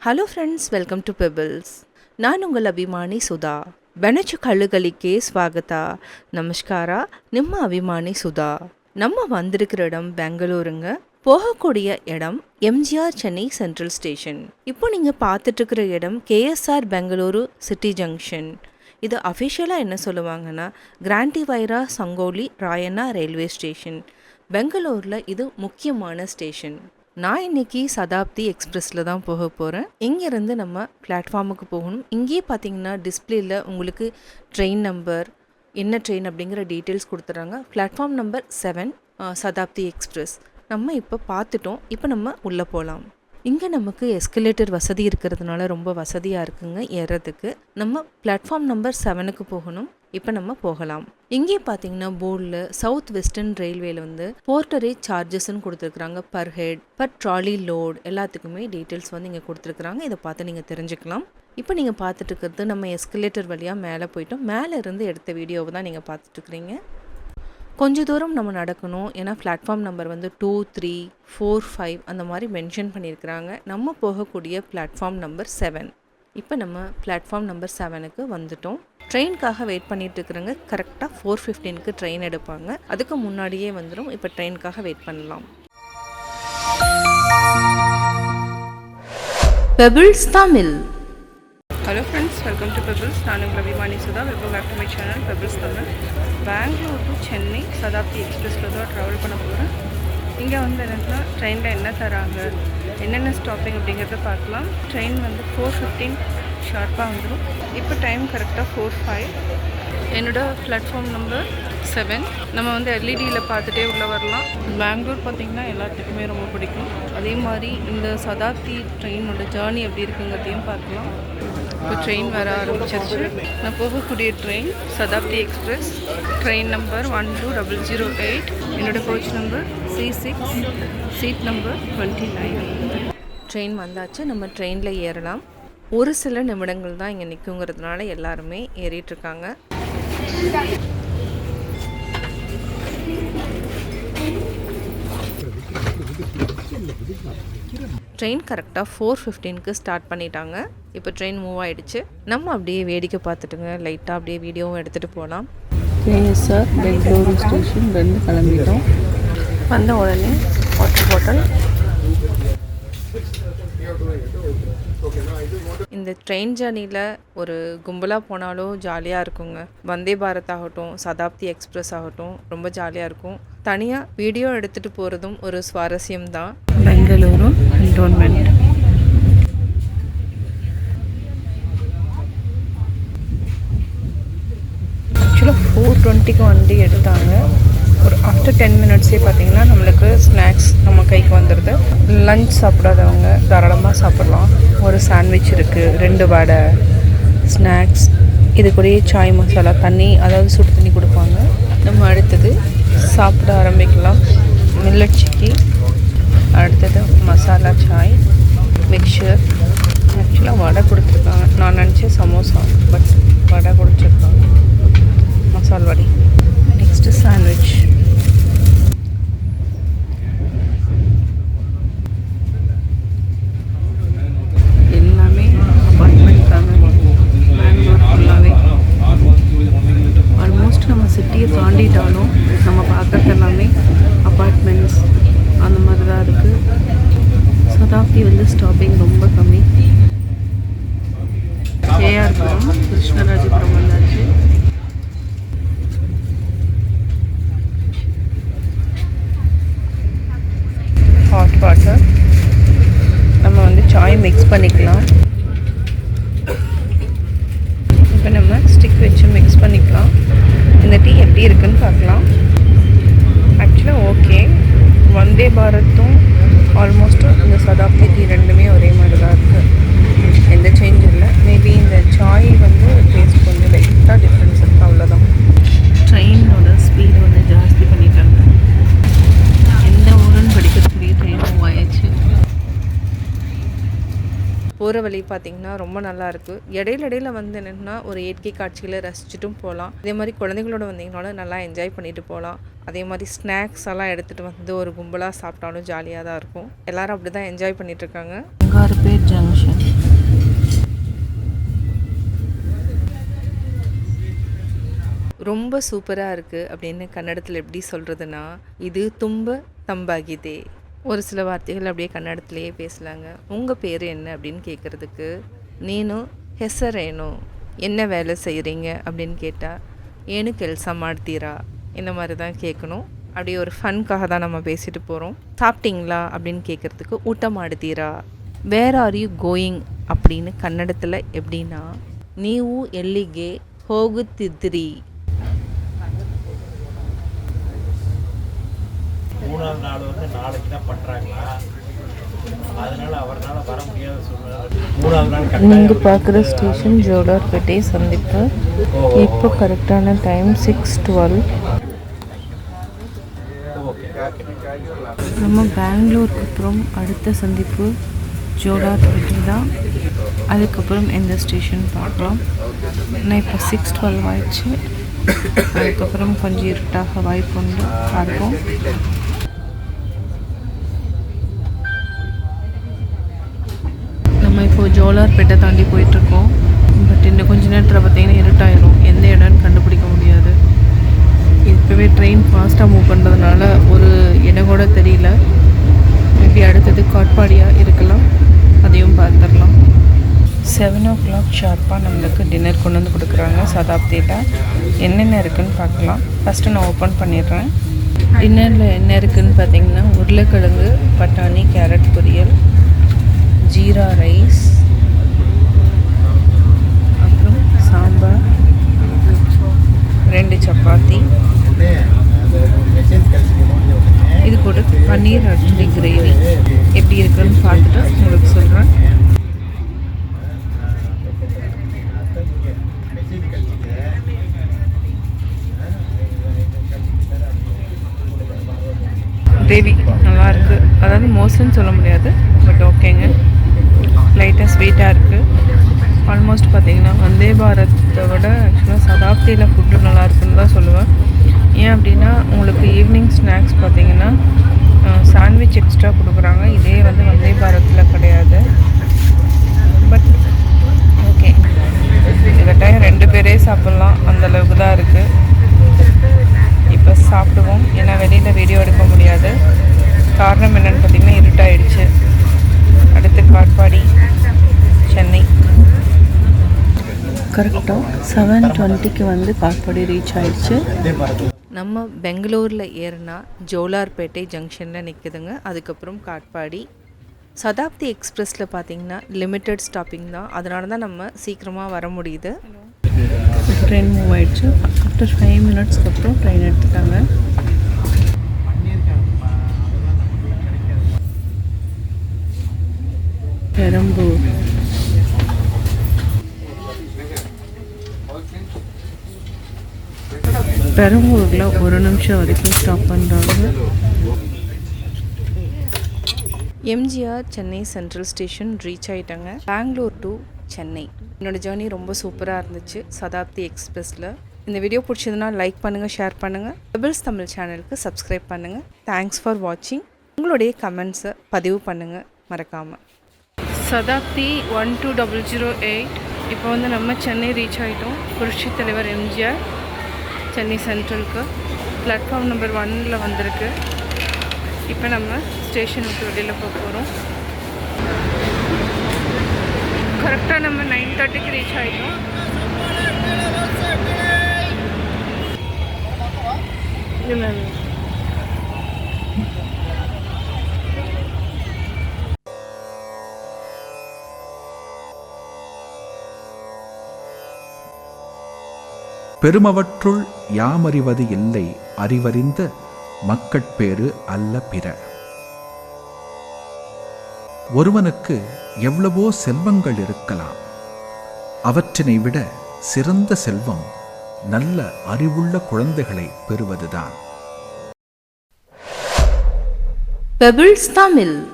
hello friends welcome to Pebbles ನಾನು ಉಂಗಲ್ ಅಭಿಮಾನಿ ಸುಧಾ ಬೆಣಚು ಕಳ್ಳುಗಳಿಗೆ ಸ್ವಾಗತ நமஸ்கார ನಿಮ್ಮ அபிமானி சுதா நம்ம வந்திருக்கிற இடம் பெங்களூருங்க போகக்கூடிய இடம் எம்ஜிஆர் சென்னை சென்ட்ரல் ஸ்டேஷன் இப்போ நீங்கள் பார்த்துட்டு இருக்கிற இடம் கேஎஸ்ஆர் பெங்களூரு சிட்டி ஜங்ஷன் இது அஃபிஷியலாக என்ன சொல்லுவாங்கன்னா கிராண்டி வைரா சங்கோலி ராயண்ணா ரயில்வே ஸ்டேஷன் பெங்களூரில் இது முக்கியமான ஸ்டேஷன் நான் இன்னைக்கு சதாப்தி எக்ஸ்பிரஸில் தான் போக போகிறேன் இங்கேருந்து நம்ம பிளாட்ஃபார்முக்கு போகணும். இங்கேயே பார்த்தீங்கன்னா டிஸ்பிளேயில் உங்களுக்கு ட்ரெயின் நம்பர் என்ன ட்ரெயின் அப்படிங்கிற டீட்டெயில்ஸ் கொடுத்துட்றாங்க. Platform number seven Shatabdi express. நம்ம இப்போ பார்த்துட்டோம். இப்போ நம்ம உள்ளே போகலாம் இங்கே நமக்கு எஸ்கலேட்டர் வசதி இருக்கிறதுனால ரொம்ப வசதியாக இருக்குங்க ஏறதுக்கு. நம்ம பிளாட்ஃபார்ம் நம்பர் செவனுக்கு போகணும் இப்போ நம்ம போகலாம். இங்கே பார்த்தீங்கன்னா போர்டில் சவுத் வெஸ்டர்ன் ரயில்வேல வந்து போர்ட்டரேஜ் சார்ஜஸ்ன்னு கொடுத்துருக்குறாங்க per head per trolley load எல்லாத்துக்குமே டீட்டெயில்ஸ் வந்து இங்கே கொடுத்துருக்குறாங்க. இதை பார்த்து நீங்கள் தெரிஞ்சுக்கலாம். இப்போ நீங்கள் பார்த்துட்டு இருக்கிறது நம்ம எஸ்கலேட்டர் வழியாக மேலே போயிட்டோம். மேலே இருந்து எடுத்த வீடியோவை தான் நீங்கள் பார்த்துட்ருக்குறீங்க கொஞ்ச தூரம் நம்ம நடக்கணும். ஏன்னா பிளாட்ஃபார்ம் நம்பர் வந்து டூ த்ரீ ஃபோர் ஃபைவ் அந்த மாதிரி மென்ஷன் பண்ணியிருக்கிறாங்க. நம்ம போகக்கூடிய பிளாட்ஃபார்ம் நம்பர் செவன் இப்போ நம்ம பிளாட்ஃபார்ம் நம்பர் செவனுக்கு வந்துட்டோம். ட்ரெயின்காக வெயிட் பண்ணிட்டு இருக்கிறவங்க கரெக்டாக ஃபோர் ஃபிஃப்டீனுக்கு ட்ரெயின் எடுப்பாங்க. அதுக்கு முன்னாடியே வந்துடும் இப்போ ட்ரெயின்காக வெயிட் பண்ணலாம். Pebbles Tamil hello friends welcome to Pebbles நான் உங்கள் அபிமானி Sudha. Welcome back to my channel Pebbles Tamil Bangalore to Chennai Shatabdi எக்ஸ்பிரஸில் தான் ட்ராவல் பண்ண போகிறேன் இங்கே வந்து என்னென்னா ட்ரெயினில் என்ன தராங்க என்னென்ன ஸ்டாப்பிங் அப்படிங்கிறத பார்க்கலாம். ட்ரெயின் வந்து ஃபோர் ஃபிஃப்டீன் ஷார்ப்பாக வந்துடும் இப்போ டைம் கரெக்டாக ஃபோர் ஃபைவ் என்னோடய பிளாட்ஃபார்ம் நம்பர் செவன் நம்ம வந்து எல்இடியில் பார்த்துட்டே உள்ளே வரலாம். பெங்களூர் பார்த்திங்கன்னா எல்லாத்துக்குமே ரொம்ப பிடிக்கும். அதே மாதிரி இந்த சதாப்தி ட்ரெயினோட ஜேர்னி எப்படி இருக்குங்கிறதையும் பார்க்கலாம். இப்போ ட்ரெயின் வர ஆரம்பிச்சிருச்சு நான் போகக்கூடிய train Shatabdi express train number one two double zero eight என்னோடய coach number C six seat number twenty nine train வந்தாச்சு. நம்ம ட்ரெயினில் ஏறலாம். ஒரு சில நிமிடங்கள் தான் இங்கே நிற்குங்கிறதுனால எல்லாருமே ஏறிட்டு ட்ரெயின் கரெக்டாக ஃபோர் ஃபிஃப்டீனுக்கு ஸ்டார்ட் பண்ணிட்டாங்க. இப்போ ட்ரெயின் மூவ் ஆகிடுச்சு நம்ம அப்படியே வேடிக்கை பார்த்துட்டுங்க. லைட்டாக அப்படியே வீடியோவும் எடுத்துகிட்டு போகலாம். கேஎஸ்ஆர் பெங்களூரு ஸ்டேஷன் ரெண்டு கிளம்பிட்டோம். வந்த உடனே வாட்டர் பாட்டில் இந்த ட்ரெயின் ஜர்னியில் ஒரு கும்பலாக போனாலும் ஜாலியாக இருக்குங்க. வந்தே பாரத் ஆகட்டும் சதாப்தி எக்ஸ்பிரஸ் ஆகட்டும் ரொம்ப ஜாலியாக இருக்கும். தனியாக வீடியோ எடுத்துகிட்டு போகிறதும் ஒரு சுவாரஸ்யம் தான் பெங்களூரு கண்டோன்மெண்ட் ஆக்சுவலாக ஃபோர் டுவெண்ட்டிக்கு வண்டி எடுத்தாங்க. ஒரு ஆஃப்டர் டென் மினிட்ஸே பார்த்தீங்கன்னா நம்மளுக்கு ஸ்நாக்ஸ் நம்ம கைக்கு வந்துடுது லஞ்ச் சாப்பிடாதவங்க தாராளமாக சாப்பிட்லாம். ஒரு சாண்ட்விச் இருக்குது ரெண்டு வடை ஸ்நாக்ஸ் இது கூடயே சாய் மசாலா தண்ணி அதாவது சுடு தண்ணி கொடுப்பாங்க. நம்ம அடுத்தது சாப்பிட ஆரம்பிக்கலாம். மில்லட் சிக்கி அடுத்தது மசாலா சாய் மிக்சர் ஆக்சுவலாக வடை கொடுத்துருக்காங்க. நான் நினச்சேன் சமோசா பட் வடை கொடுத்துருக்காங்க. மசால் நெக்ஸ்ட்டு சாண்ட்விச் எல்லாமே அப்பார்ட்மெண்ட் தாங்க. பெங்களூர் ஃபுல்லாகவே ஆல்மோஸ்ட் நம்ம சிட்டியை தாண்டிட்டாலும் நம்ம பார்க்கறது எல்லாமே அப்பார்ட்மெண்ட்ஸ் அந்த மாதிரி தான் இருக்குது சதாப்தி வந்து ஸ்டாப்பிங் ரொம்ப கம்மி. ஏஆர் கேஆர்புரம் கிருஷ்ணராஜபுரம் வந்தாச்சு ஹாட் வாட்டர் நம்ம வந்து சாய் மிக்ஸ் பண்ணிக்கலாம். இப்போ நம்ம ஸ்டிக் வச்சு மிக்ஸ் பண்ணிக்கலாம். இந்த டீ எப்படி இருக்குன்னு பார்க்கலாம். ஆக்சுவலாக ஓகே வந்தே பாரத்தும் ஆல்மோஸ்ட்டு இந்த சதாப்தி டீ ரெண்டுமே ஒரே மாதிரி தான் இருக்குது எந்த சேஞ்ச் இல்லை. மேபி இந்த சாய் வந்து டேஸ்ட் கொஞ்சம் லைட்டாக டிஃப்ரென்ஸ் இருக்குது அவ்வளோதான் போகிற வழி பார்த்திங்கன்னா ரொம்ப நல்லா இருக்கு. இடையில இடையில வந்து என்னென்னா ஒரு இயற்கை காட்சிகளை ரசிச்சுட்டும் போகலாம் அதே மாதிரி குழந்தைங்களோட வந்தீங்கனாலும் நல்லா என்ஜாய் பண்ணிட்டு போகலாம் அதே மாதிரி ஸ்நாக்ஸ் எல்லாம் எடுத்துகிட்டு வந்து ஒரு கும்பலாக சாப்பிட்டாலும் ஜாலியாக தான் இருக்கும். எல்லாரும் அப்படி தான் என்ஜாய் பண்ணிட்டு இருக்காங்க. அங்கே பங்காருப்பேட் ஜங்ஷன் ரொம்ப சூப்பராக இருக்குது அப்படின்னு கன்னடத்தில் எப்படி சொல்கிறதுனா இது தும்ப தம்பாகிதே. ஒரு சில வார்த்தைகள் அப்படியே கன்னடத்திலேயே பேசலாங்க உங்கள் பேர் என்ன அப்படின்னு கேட்குறதுக்கு நீனு ಹೆಸರೇನು என்ன வேலை செய்கிறீங்க அப்படின்னு கேட்டால் ஏனு ಕೆಲಸ ಮಾಡ್ತೀರಾ இந்த மாதிரி தான் கேட்கணும் அப்படியே ஒரு ஃபன்காக தான் நம்ம பேசிட்டு போகிறோம் சாப்பிட்டீங்களா அப்படின்னு கேட்குறதுக்கு ஊட்ட மாடுத்தீரா வேர் ஆர் யூ கோயிங் அப்படின்னு கன்னடத்தில் எப்படின்னா ನೀವು ಎಲ್ಲಿಗೆ ಹೋಗುತ್ತಿದ್ದಿರಿ மூணாவது நாள் வந்து நாளைக்கு தான் பண்ணுறாங்களா அதனால அவரால் வர முடியாத சூழ்நிலை. மூணாவது நாள் நீங்கள் கட்டாயம் பார்க்குற ஸ்டேஷன் ஜோலார்பேட்டை சந்திப்பு. இப்போ கரெக்டான டைம் சிக்ஸ் டுவெல் நம்ம பெங்களூருக்கு அப்புறம் அடுத்த சந்திப்பு ஜோலார்பேட்டை தான். அதுக்கப்புறம் எந்த ஸ்டேஷன் பார்க்கலாம். நான் இப்போ சிக்ஸ் டுவெல் ஆயிடுச்சு. அதுக்கப்புறம் கொஞ்சம் இருட்டாக வாய்ப்பு உண்டு. பார்ப்போம். நம்ம இப்போ ஜோலார்பேட்டை தாண்டி போயிட்டுருக்கோம். பட் இன்னும் கொஞ்ச நேரத்தில் பார்த்தீங்கன்னா இருட்டாயிரும். எந்த இடம்னு கண்டுபிடிக்க முடியாது. இப்போவே ட்ரெயின் ஃபாஸ்ட்டாக மூவ் பண்ணுறதுனால ஒரு இடம் கூட தெரியல. மேபி அடுத்தது காட்பாடியாக இருக்கலாம். அதையும் பார்த்துடலாம். செவன் ஓ கிளாக் ஷார்ப்பாக நம்மளுக்கு டின்னர் கொண்டு வந்து கொடுக்குறாங்க சதாப்தியில் என்னென்ன இருக்குன்னு பார்க்கலாம். ஃபஸ்ட்டு நான் ஓப்பன் பண்ணிடுறேன். டின்னரில் என்ன இருக்குன்னு பார்த்தீங்கன்னா உருளைக்கிழங்கு பட்டாணி கேரட் பொரியல் ஜீரா ரைஸ் அப்புறம் சாம்பார் ரெண்டு சப்பாத்தி. இது கூட பன்னீர் அட்லி கிரேவி எப்படி இருக்குன்னு பார்த்துட்டு உங்களுக்கு சொல்கிறேன் கிரேவி நல்லா இருக்கு. அதாவது மோஸ்ட்னு சொல்ல முடியாது பட் ஓகேங்க. லைட்டாக ஸ்வீட்டாக இருக்குது ஆல்மோஸ்ட் பார்த்தீங்கன்னா வந்தே பாரத்தை விட ஆக்சுவலாக சதாப்தியில் ஃபுட் நல்லா இருக்குன்னு தான் சொல்லுவேன். ஏன் அப்படின்னா உங்களுக்கு ஈவினிங் ஸ்நாக்ஸ் பார்த்தீங்கன்னா சாண்ட்விச் எக்ஸ்ட்ரா கொடுக்குறாங்க. இதே வந்து வந்தே பாரத்தில் கிடையாது. பட் ஓகே இந்த ரெண்டு பேரே சாப்பிட்லாம். அந்த அளவுக்கு தான் இருக்குது இப்போ சாப்பிடுவோம். ஏன்னா வெளியில் வீடியோ எடுக்க முடியாது. காரணம் என்னென்னு பார்த்தீங்கன்னா இருட்டாயிடுச்சு. அடுத்து காட்பாடி சென்னை. கரெக்டாக செவன் டுவெண்ட்டிக்கு வந்து காட்பாடி ரீச் ஆயிடுச்சு. நம்ம பெங்களூரில் ஏறினா ஜோலார்பேட்டை ஜங்ஷனில் நிற்குதுங்க அதுக்கப்புறம் காட்பாடி. சதாப்தி எக்ஸ்பிரஸில் பார்த்தீங்கன்னா லிமிட்டட் ஸ்டாப்பிங் தான். அதனால தான் நம்ம சீக்கிரமாக வர முடியுது. ட்ரெயின் மூவ் ஆயிடுச்சு. ஆஃப்டர் ஃபைவ் மினிட்ஸ்க்கு அப்புறம் ட்ரெயின் எடுத்துட்டாங்க. பெரம்பூர். பெரம்பூரில் ஒரு நிமிஷம் வரைக்கும் ஸ்டாப் பண்ணுறாங்க MGR Chennai central station reach ஆயிட்டாங்க. பெங்களூர் டு சென்னை. என்னோட ஜேர்னி ரொம்ப சூப்பராக இருந்துச்சு சதாப்தி எக்ஸ்பிரஸில். இந்த வீடியோ பிடிச்சதுன்னா லைக் பண்ணுங்கள் ஷேர் பண்ணுங்கள் பெபிள்ஸ் தமிழ் சேனலுக்கு சப்ஸ்கிரைப் பண்ணுங்கள் தேங்க்ஸ் ஃபார் வாட்சிங் உங்களுடைய கமெண்ட்ஸை பதிவு பண்ணுங்கள் மறக்காமல் Shatabdi one two double zero eight இப்போ வந்து நம்ம சென்னை ரீச் ஆகிட்டோம் புரட்சி தலைவர் எம்ஜிஆர். சென்னை சென்ட்ரலுக்கு. பிளாட்ஃபார்ம் நம்பர் ஒன்னில் வந்திருக்கு. இப்போ நம்ம ஸ்டேஷன் விட்டு வெளியில் போக போகிறோம் கரெக்டாக நம்ம நைன் தேர்ட்டிக்கு ரீச் ஆகிட்டோம் இல்லை இல்லை பெருமவற்றுள் யாமறிவது இல்லை அறிவறிந்த மக்கட்பேறு அல்ல பிற. ஒருவனுக்கு எவ்வளவோ செல்வங்கள் இருக்கலாம். அவற்றினை விட சிறந்த செல்வம் நல்ல அறிவுள்ள குழந்தைகளை பெறுவதுதான். பெபிள்ஸ் தமிழ்